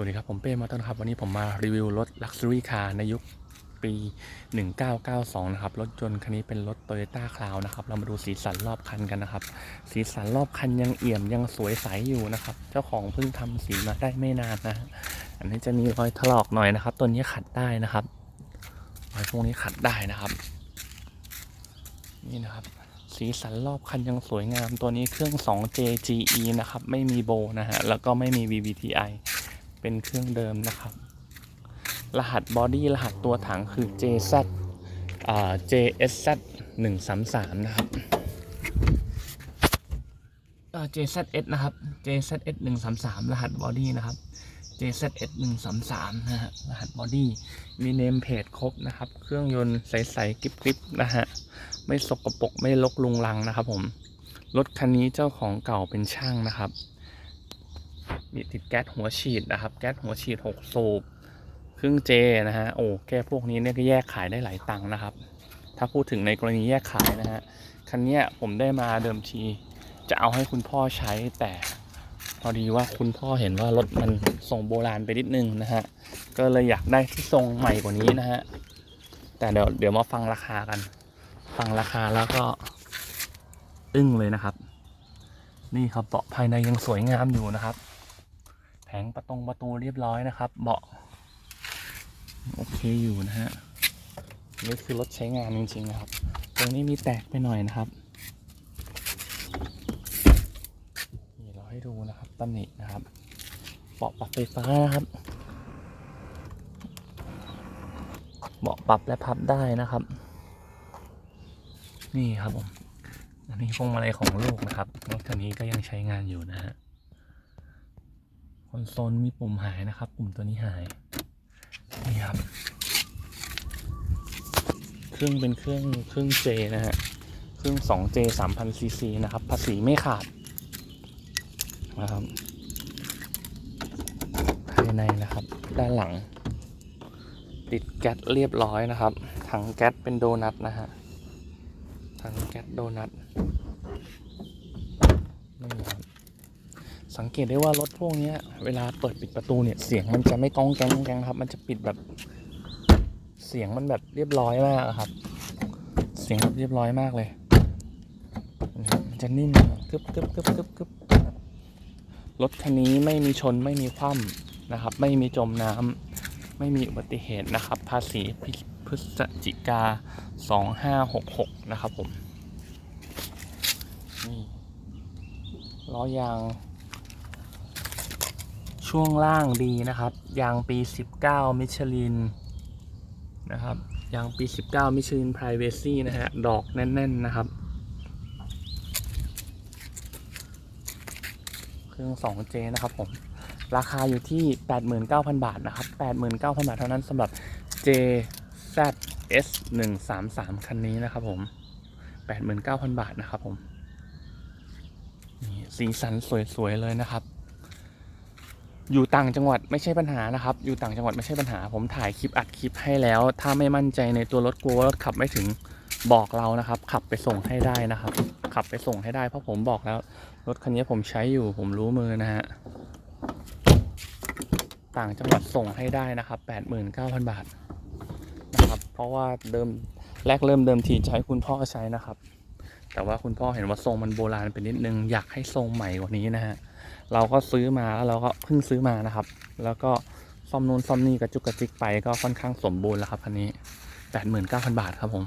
วัสดีครับ ผมเป้มาต้นครับ วันนี้ผมมารีวิวรถ Luxury Car ในยุคปี 1992 นะครับ รถยนต์คันนี้เป็นรถ Toyota Crown นะครับ เรามาดูสีสันรอบคันกันนะครับ สีสันรอบคันยังเอี่ยมยังสวยใสอยู่นะครับ เจ้าของเพิ่งทำสีมาได้ไม่นานนะ อันนี้จะมีรอยถลอกหน่อยนะครับ ตัวนี้ขัดได้นะครับ รอยพวกนี้ขัดได้นะครับ นี่นะครับ สีสันรอบคันยังสวยงาม ตัวนี้เครื่อง 2JGE นะครับ ไม่มีโบนะฮะ แล้วก็ไม่มี VVTi เป็นเครื่องเดิมนะครับ รหัสบอดี้รหัสตัวถังคือ JZ อ่า JSZ 133 นะครับอ่า JZS นะครับ JZS 133 รหัสบอดี้นะครับ JZS 133 นะฮะ รหัสบอดี้ มีเนมเพจครบนะครับ เครื่องยนต์ใสๆกริบๆ นะฮะ ไม่สกปรกไม่ลกลุงลังนะครับผม รถคันนี้เจ้าของเก่าเป็นช่างนะครับ มีติดแก๊สหัวฉีดนะครับ แก๊สหัวฉีด 6 สูบครื่งเจนะฮะโอ้แก้พวกนี้เนี่ยก็แยกขายได้หลายตังค์นะครับ ถ้าพูดถึงในกรณีแยกขายนะฮะคันนี้ผมได้มาเดิมที จะเอาให้คุณพ่อใช้แต่พอดีว่าคุณพ่อเห็นว่ารถมันทรงโบราณไปนิดนึงนะฮะก็เลยอยากได้ที่ทรงใหม่กว่านี้นะฮะแต่เดี๋ยวเดี๋ยวมาฟังราคากัน ฟังราคาแล้วก็อึ้งเลยนะครับ นี่ครับเบาะภายในยังสวยงามอยู่นะครับ แผงประตงประตูเรียบร้อยนะครับ เบาะโอเคอยู่นะฮะนี่คือรถใช้งานจริงๆนะครับ ตรงนี้มีแตกไปหน่อยนะครับนี่เราให้ดูนะครับตำหนินะครับเบาะปรับไฟฟ้านะครับเบาะปรับและพับได้นะครับ นี่ครับผมอันนี้พวงมาลัยของลูกนะครับรถคันนี้ก็ยังใช้งานอยู่นะฮะ คอนโซลมีปุ่มหายนะครับ ปุ่มตัวนี้หาย นี่ครับ เครื่องเป็นเครื่องเครื่องเจนะฮะ เครื่อง 2J 3000 cc นะครับ ภาษีไม่ขาดนะครับ ภายในนะครับ ด้านหลัง ติดแก๊สเรียบร้อยนะครับ ถังแก๊สเป็นโดนัทนะฮะ ถังแก๊สโดนัทนี่ครับ สังเกตได้ว่ารถพวกนี้ยเวลาเปิดปิดประตูเนี่ยเสียงมันจะไม่ก้องแกงก้องแกงครับ มันจะปิดแบบ เสียงมันแบบเรียบร้อยมากครับ เสียงเรียบร้อยมากเลยมันจะนิ่มกึบกึบกึบกึบกึบรถคันนี้ไม่มีชนไม่มีคว่ำนะครับ ไม่มีจมน้ำไม่มีอุบัติเหตุนะครับ ภาษีพฤศจิกา 2566 นะครับผมนี่ล้อยาง ช่วงล่างดีนะครับ ยางปี 19 มิชลินนะครับ ยางปี 19 มิชลิน Privacy นะฮะ ดอกแน่น ๆ นะครับ เครื่อง 2J นะครับผม ราคาอยู่ที่ 89,000 บาทนะครับ 89,000 บาทเท่านั้นสำหรับ JZS 133 คันนี้นะครับผม 89,000 บาทนะครับผม สีสันสวย ๆ เลยนะครับ อยู่ต่างจังหวัดไม่ใช่ปัญหานะครับ อยู่ต่างจังหวัดไม่ใช่ปัญหา ผมถ่ายคลิปอัดคลิปให้แล้ว ถ้าไม่มั่นใจในตัวรถกลัวว่ารถขับไม่ถึงบอกเรานะครับ ขับไปส่งให้ได้นะครับ ขับไปส่งให้ได้เพราะผมบอกแล้ว รถคันนี้ผมใช้อยู่ ผมรู้มือนะฮะต่างจังหวัดส่งให้ได้นะครับ89,000 บาทนะครับ เพราะว่าเดิมแรกเริ่มเดิมทีให้คุณพ่อใช้นะครับ แต่ว่าคุณพ่อเห็นว่าทรงมันโบราณไปนิดนึงอยากให้ทรงใหม่กว่านี้นะฮะ เราก็ซื้อมาแล้วเราก็เพิ่งซื้อมานะครับ แล้วก็ซ่อมนู่นซ่อมนี่กระจุกกระจิกไปก็ค่อนข้างสมบูรณ์แล้วครับคันนี้89,000บาทครับผม